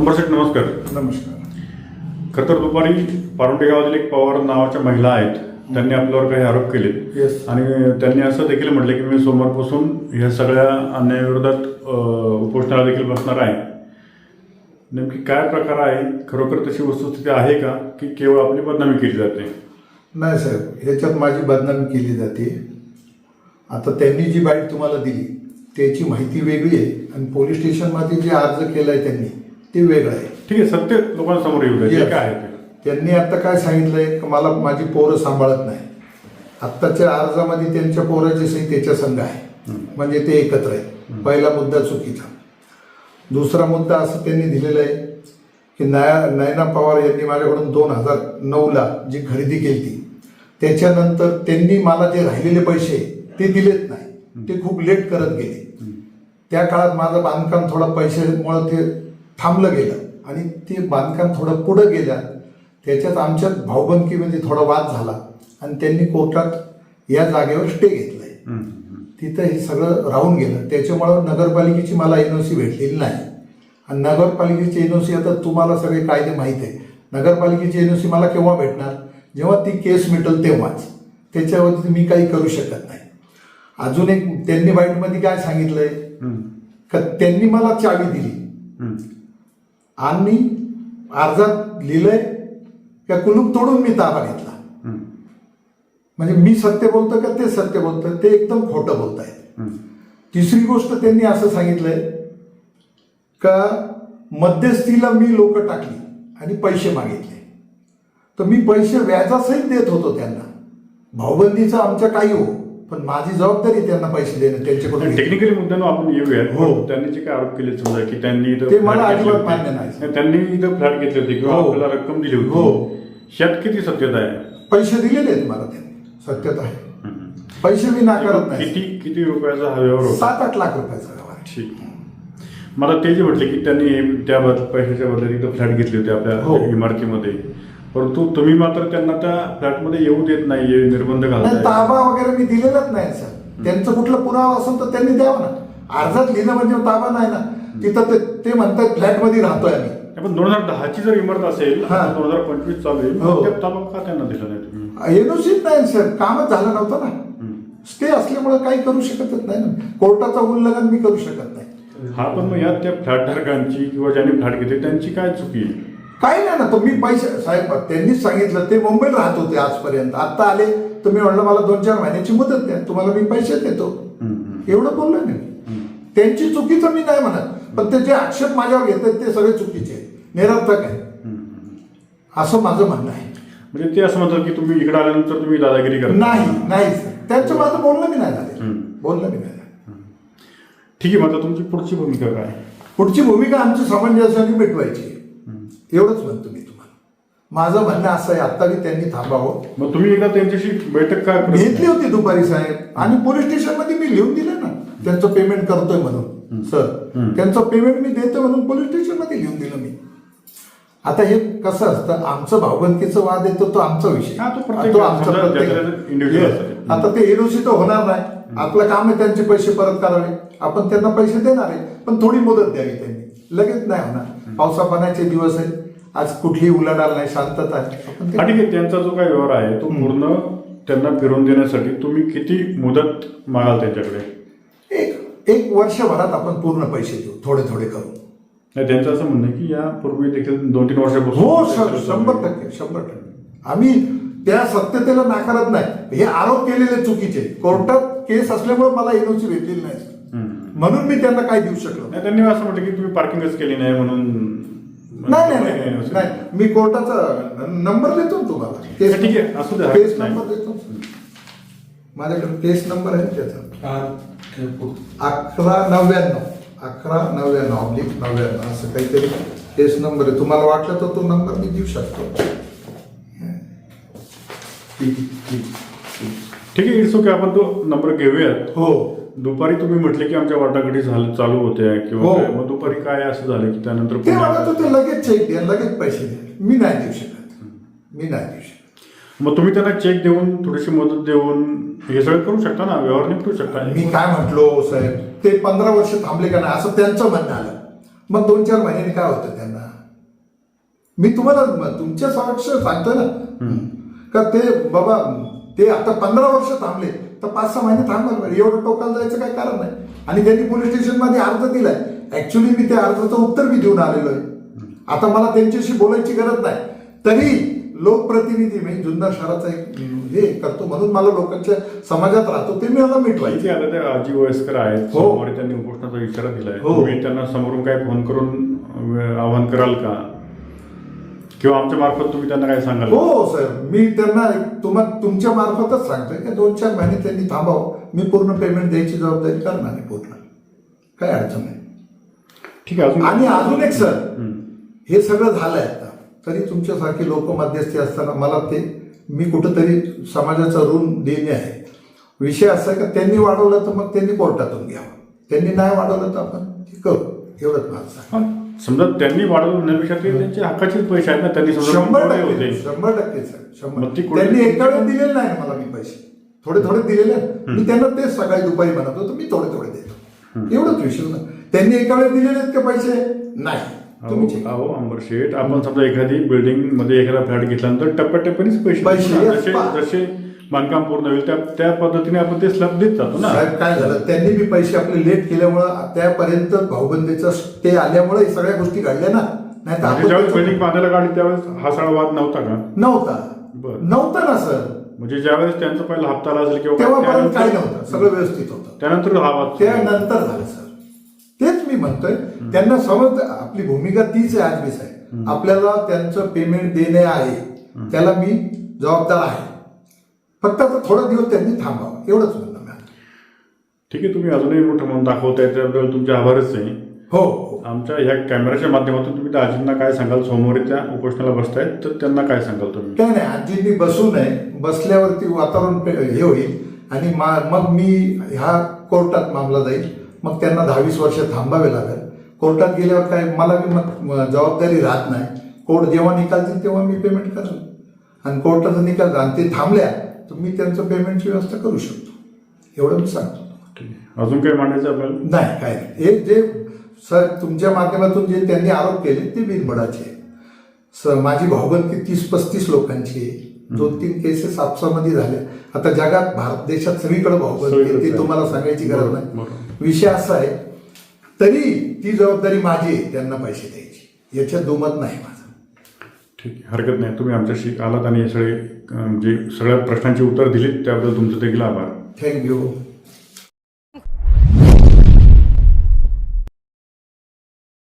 अंबरसेठ नमस्कार. नमस्कार. खरं तर दुपारी पारुंडे गावातील एक पवार नावाच्या महिला आहेत. त्यांनी आपल्यावर काही आरोप केले Yes. आणि त्यांनी असं देखील म्हटलं की मी सोमवारपासून ह्या सगळ्या अन्यायाविरोधात उपोषणाला देखील बसणार आहे. नेमकी काय प्रकार आहे? खरोखर तशी वस्तुस्थिती आहे का? की केवळ आपली बदनामी केली जाते? नाही साहेब ह्याच्यात माझी बदनामी केली जाते. आता त्यांनी जी बाईट तुम्हाला दिली त्याची माहिती वेगळी आहे. आणि पोलीस स्टेशनमध्ये जे अर्ज केलाय त्यांनी ते वेगळं आहे. ठीक आहे सत्य लोकांसमोर येऊ द्या जे Yes. काय आहे ते. त्यांनी आता काय सांगितलंय की मला माझी पोरं सांभाळत नाही. आत्ताच्या अर्जामध्ये त्यांच्या पोराची सही त्याच्या संघ आहे. म्हणजे ते एकत्र आहे. पहिला मुद्दा चुकीचा. दुसरा मुद्दा असं त्यांनी दिलेला आहे की नया नयना पवार यांनी माझ्याकडून दोन हजार नऊला जी खरेदी केली ती त्याच्यानंतर त्यांनी मला जे राहिलेले पैसे ते दिलेत नाही. ते खूप लेट करत गेले. त्या काळात माझं बांधकाम थोडं पैशामुळं ते थांबलं गेलं. आणि ते बांधकाम थोडं पुढं गेलं. त्याच्यात आमच्यात भाऊबंदकीमध्ये थोडा वाद झाला. आणि त्यांनी कोर्टात या जागेवर स्टे घेतलाय. तिथं हे सगळं राहून गेलं. त्याच्यामुळं नगरपालिकेची मला एनओसी भेटलेली नाही. आणि नगरपालिकेची एनओसी आता तुम्हाला सगळे कायदे माहीत आहे. नगरपालिकेची एनओसी मला केव्हा भेटणार? जेव्हा ती केस मिटल तेव्हाच. त्याच्यावरती मी काही करू शकत नाही. अजून एक त्यांनी बाईटमध्ये काय सांगितलंय? का त्यांनी मला चावी दिली. आणि अर्जात लिहिलंय का कुलूप तोडून मी ताबा घेतला. म्हणजे मी सत्य बोलतो का ते सत्य बोलतो ते एकदम खोटं बोलतायत. हम्म. तिसरी गोष्ट त्यांनी असं सांगितलंय का मध्यस्थीला मी लोक टाकली आणि पैसे मागितले. तर मी पैसे व्याजासहित देत होतो त्यांना. भाऊबंदीचं आमच्या काही हो. पण माझी जबाबदारी त्यांना पैसे देणं त्यांच्याकडून. टेक्निकली मुद्द्यानं आपण येऊया हो. त्यांनी जे काय आरोप केले समजा की त्यांनी ते मला अजिबात. मान्य नाही. त्यांनी इथं फ्लॅट घेतले होते किंवा हो. आपल्याला रक्कम दिली हो. होती ह्यात किती सत्यता आहे पैसे दिलेले आहेत मला त्यांनी सत्यता आहे. पैसे मी नाकारत नाही किती किती रुपयाचा हा व्यवहार सात आठ लाख रुपयाचा व्यवहार. ठीक मला ते जे म्हटले की त्यांनी त्या पैशाच्या बदल्यात इथं फ्लॅट घेतले होते हो. आपल्या इमारतीमध्ये परंतु तुम्ही मात्र त्यांना त्या फ्लॅटमध्ये येऊ देत नाही निर्बंध घालताय. ताबा वगैरे मी दिलेलाच नाही सर. त्यांचं कुठलं पुरावा असेल तर त्यांनी द्यावा ना. अर्जात लिहिणं म्हणजे ताबा नाही ना. तिथं ते ते म्हणतात फ्लॅटमध्ये राहतोय आम्ही. पण दोन हजार दहाची जर इमारत असेल हा. दोन हजार पंचवीस चालू आहे हो. मग त्या ताबा का त्यांना दिला नाही तुम्ही? नाही सर. कामच झालं नव्हतं ना. स्टे असल्यामुळे काही करू शकतच नाही ना. कोर्टाचं उल्लंघन मी करू शकत नाही. हा पण मग यात त्या फ्लॅट धारकांची किंवा ज्यांनी फ्लॅट घेतले त्यांची काय चुकी आहे? काही नाही ना तो मी पैसे साहेब त्यांनीच सांगितलं ते मुंबईत राहत होते आजपर्यंत. आता आले तर मी म्हणलं मला दोन चार महिन्याची मुदत द्या तुम्हाला मी पैसे देतो. एवढं बोललो ना मी त्यांची चुकीचं मी नाही म्हणत पण ते जे आक्षेप माझ्यावर घेतात ते सगळे चुकीचे आहेत. निरर्थक आहे असं माझं म्हणणं आहे. म्हणजे ते असं म्हणतात की तुम्ही इकडे आल्यानंतर तुम्ही दादागिरी करता. नाही नाही. त्यांचं माझं बोलणं मी नाही झालं. बोलणं मी नाही ठीक आहे मग तुमची पुढची भूमिका काय? पुढची भूमिका आमची सामंजस्याने मिटवायची. एवढंच म्हणतो मी तुम्हाला. माझं म्हणणं असं आहे आता बी त्यांनी थांबावं. मग तुम्ही एकदा त्यांच्याशी बैठक का करत घेतली? होती दुपारी साहेब. आणि पोलीस स्टेशनमध्ये मी लिहून दिलं ना. त्यांचं पेमेंट करतोय म्हणून सर. त्यांचं पेमेंट मी देतोय म्हणून पोलीस स्टेशनमध्ये लिहून दिलं मी. आता हे कसं असतं आमचं भावबंदकीचं वाद येतो तो आमचा विषय. तो आमचा प्रत्येक. आता ते एनओसी तर होणार नाही. आपलं काम आहे त्यांचे पैसे परत करावे. आपण त्यांना पैसे देणार आहे पण थोडी मुदत द्यावी त्यांनी. लगेच नाही होणार. पावसा पाण्याचे दिवस आहे आज कुठलीही उलाढाल नाही शांतता आहे. आहे त्यांचा जो काही व्यवहार आहे तो पूर्ण त्यांना फिरवून देण्यासाठी तुम्ही किती मुदत मागाल त्यांच्याकडे? एक एक वर्षभरात आपण पूर्ण पैसे देऊ थोडे थोडे करू नाही त्यांचं असं म्हणणं की यापूर्वी देखील दोन तीन वर्षापासून हो शंभर. टक्के शंभर टक्के. आम्ही त्या सत्यतेला नाकारत नाही. हे आरोप केलेले चुकीचे. कोर्टात केस असल्यामुळे मला एनओसी भेटलेली नाही. म्हणून मी त्यांना काय देऊ शकलो नाही. नाही त्यांनी असं म्हटलं की तुम्ही पार्किंगच केली नाही म्हणून नाही नाही, नाही नाही नाही. मी कोर्टाचा नंबर देतो ना तुम्हाला. केस ठीक आहे, असू द्या. केस. नंबर देतो माझ्याकडे केस नंबर आहे त्याचा. अकरा नव्याण्णव. अकरा नव्याण्णव ऑब्लिक नव्याण्णव. असं काहीतरी केस नंबर आहे. तुम्हाला वाटलं तर तो नंबर मी देऊ शकतो. ठीक ठीक ठीक आहे इट्स ओके आपण तो नंबर घेऊयात. हो. दुपारी तुम्ही म्हटले की आमच्या वाटाघाटी झालं चालू होत्या किंवा हो. काय. मग दुपारी काय असं झालं की त्यानंतर ते पुन्हा- म्हणत होते लगेच चेक द्या लगेच पैसे द्या. मी नाही देऊ शकत. मी नाही देऊ शकत. मग तुम्ही त्यांना चेक देऊन थोडीशी मदत देऊन हे सगळं करू शकता ना? व्यवहार निपटू शकता? मी काय म्हटलो साहेब? ते पंधरा वर्ष थांबले का नाही? असं त्यांचं म्हणणं आलं. मग दोन चार महिन्यांनी काय होतं त्यांना? मी तुम्हाला म- तुमच्या समक्ष सांगतो ना. का ते बाबा ते आता पंधरा वर्ष थांबले. तर पाच सहा महिने थांबणार एवढं टोकाला जायचं काय कारण नाही. आणि त्यांनी पोलीस स्टेशनमध्ये अर्ज दिलाय. ऍक्च्युली मी त्या अर्जाचं उत्तर बी देऊन आलेलो आहे. आता मला त्यांच्याशी बोलायची गरज नाही. तरी लोकप्रतिनिधी मी जुन्नर शहराचा एक हे करतो म्हणून मला लोकांच्या समाजात राहतो. ते मी मला मिटवायचे. माहिती आता त्या आजी वयस्कर आहेत. हो. त्यांनी उपोषणाचा इशारा दिलाय. हो. तुम्ही त्यांना समोरून काय फोन करून आवाहन कराल का? किंवा आमच्या मार्फत तुम्ही त्यांना काय सांगाल? हो सर. मी त्यांना तुम्हा तुमच्या मार्फतच सांगतोय. की दोन चार महिने त्यांनी थांबावं. मी पूर्ण पेमेंट द्यायची जबाबदारी करणार आहे पूर्ण. काय अडचण नाही. ठीक आहे अजून आणि अजून एक सर. हं. सगळं झालंय आता. तरी तुमच्यासारखी लोक मध्यस्थी असताना मला ते मी कुठंतरी समाजाचा ऋण देणे आहे. विषय असा का त्यांनी वाढवलं तर मग त्यांनी कोर्टातून घ्यावं. त्यांनी नाही वाढवलं तर आपण ते करू. एवढंच माझं समजा त्यांनी वाढवलं म्हणण्यापेक्षा ते त्यांचे हक्काचेच पैसे आहेत ना त्यांनी शंभर टक्के होते. शंभर टक्के सर शंभर. त्यांनी एका वेळेस दिलेले नाही मला मी पैसे. थोडे थोडे दिलेले. मी त्यांना तेच सकाळी दुपारी म्हणत होतो मी थोडे थोडे देतो. एवढंच विषय ना त्यांनी एका वेळेस दिलेले आहेत का पैसे? नाही. अहो अंबर शेठ आपण समजा एखादी बिल्डिंगमध्ये एखादा फ्लॅट घेतल्यानंतर टप्प्याटप्प्यानेच पैसे जसे बांधकाम पूर्ण होईल. त्या त्या पद्धतीने आपण ते स्लॅब देत जातो ना. साहेब काय झालं? त्यांनी बी पैसे आपले लेट केल्यामुळं त्यापर्यंत भाऊबंदीचं स्टे आल्यामुळे सगळ्या गोष्टी घडल्या ना. नाही म्हणजे ज्यावेळेस बिल्डिंग बांधायला काढली त्यावेळेस हा सगळा वाद नव्हता का? नव्हता. बरं. नव्हता ना सर. म्हणजे ज्यावेळेस त्यांचा पहिला हप्ता आला असेल किंवा काय, तेव्हापर्यंत त्यानंतर- नव्हतं. सगळं व्यवस्थित होतं. त्यानंतर हा वाद सुरू झाला. त्यानंतर झालं सर. तेच मी म्हणतोय. त्यांना समज आपली भूमिका तीच आहे आज मीच आहे आपल्याला त्यांचं पेमेंट देणे आहे. त्याला मी जबाबदार आहे. फक्त आता थोडा दिवस त्यांनी थांबावं एवढंच म्हणणं मी. ठीक आहे तुम्ही अजूनही मोठं म्हणून दाखवताय त्याबद्दल तुमचे आभारच आहे. हो हो. आमच्या ह्या कॅमेऱ्याच्या माध्यमातून तुम्ही त्या आजींना काय सांगाल? सोमवारी त्या उपोषणाला बसतायत तर त्यांना काय सांगाल तुम्ही? काय नाही आजींनी बसू नये. बसल्यावरती वातावरण हे होईल. आणि मा- मग मी ह्या कोर्टात मामला जाईल. मग त्यांना दहावीस वर्ष थांबावे लागेल. कोर्टात गेल्यावर काय मला बी मग म- जबाबदारी राहत नाही. कोर्ट जेव्हा निकाल देईल तेव्हा मी पेमेंट करेन. आणि कोर्टाचा निकाल आणि ते थांबल्या तर मी त्यांचं पेमेंटची व्यवस्था करू शकतो. एवढं मी सांगतो. अजून काही मांडायचं आपल्याला? नाही काय नाही. हे जे सर तुमच्या माध्यमातून जे त्यांनी आरोप केले ते बिनबडाचे आहेत. स माझी भाऊबंदी तीस पस्तीस लोकांची आहे. दोन तीन केसेस आपसामध्ये झाल्या आता जगात भारत देशात सगळीकडे सगळीकडे ती तुम्हाला सांगायची गरज नाही. विषय असा आहे तरी ती जबाबदारी माझी आहे त्यांना पैसे द्यायची. याच्यात दुमत नाही माझं. ठीक आहे. हरकत नाही. तुम्ही आमच्याशी आलात आणि हे सगळे अं, जे सगळ्या प्रश्नांची उत्तर दिलीत त्याबद्दल तुमचं देखील आभार. थँक्यू